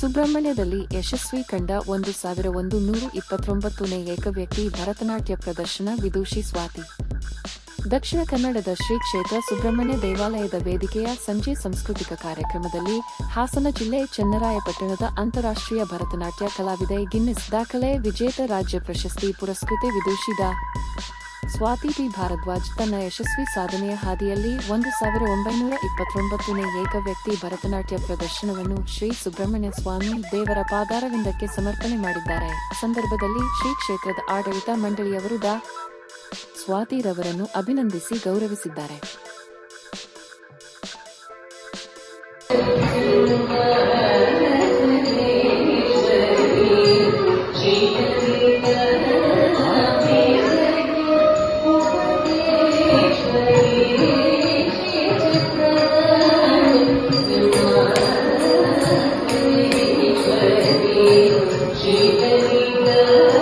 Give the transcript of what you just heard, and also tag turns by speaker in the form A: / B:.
A: ಸುಬ್ರಹ್ಮಣ್ಯದಲ್ಲಿ ಯಶಸ್ವಿ ಕಂಡ ಒಂದು ಸಾವಿರ ಒಂದು ನೂರ ಇಪ್ಪತ್ತೊಂಬತ್ತನೇ ಏಕವ್ಯಕ್ತಿ ಭರತನಾಟ್ಯ ಪ್ರದರ್ಶನ ವಿದೂಷಿ ಸ್ವಾತಿ. ದಕ್ಷಿಣ ಕನ್ನಡದ ಶ್ರೀ ಕ್ಷೇತ್ರ ಸುಬ್ರಹ್ಮಣ್ಯ ದೇವಾಲಯದ ವೇದಿಕೆಯ ಸಂಜೆ ಸಾಂಸ್ಕೃತಿಕ ಕಾರ್ಯಕ್ರಮದಲ್ಲಿ ಹಾಸನ ಜಿಲ್ಲೆ ಚನ್ನರಾಯಪಟ್ಟಣದ ಅಂತಾರಾಷ್ಟ್ರೀಯ ಭರತನಾಟ್ಯ ಕಲಾವಿದೆ ಗಿನ್ನಿಸ್ ದಾಖಲೆ ವಿಜೇತ ರಾಜ್ಯ ಪ್ರಶಸ್ತಿ ಪುರಸ್ಕೃತೆ ವಿದೂಷಿದ ಸ್ವಾತಿ ಬಿ ಭಾರದ್ವಾಜ್ ತನ್ನ ಯಶಸ್ವಿ ಸಾಧನೆಯ ಹಾದಿಯಲ್ಲಿ ಒಂದು ಸಾವಿರ ಒಂಬೈನೂರ ಇಪ್ಪತ್ತೊಂಬತ್ತನೇ ಏಕವ್ಯಕ್ತಿ ಭರತನಾಟ್ಯ ಪ್ರದರ್ಶನವನ್ನು ಶ್ರೀ ಸುಬ್ರಹ್ಮಣ್ಯ ಸ್ವಾಮಿ ದೇವರ ಪಾದಾರವಿಂದಕ್ಕೆ ಸಮರ್ಪಣೆ ಮಾಡಿದ್ದಾರೆ. ಸಂದರ್ಭದಲ್ಲಿ ಶ್ರೀ ಕ್ಷೇತ್ರದ ಆಡಳಿತ ಮಂಡಳಿಯವರು ಡಾ. ಸ್ವಾತಿರವರನ್ನು ಅಭಿನಂದಿಸಿ ಗೌರವಿಸಿದ್ದಾರೆ. good.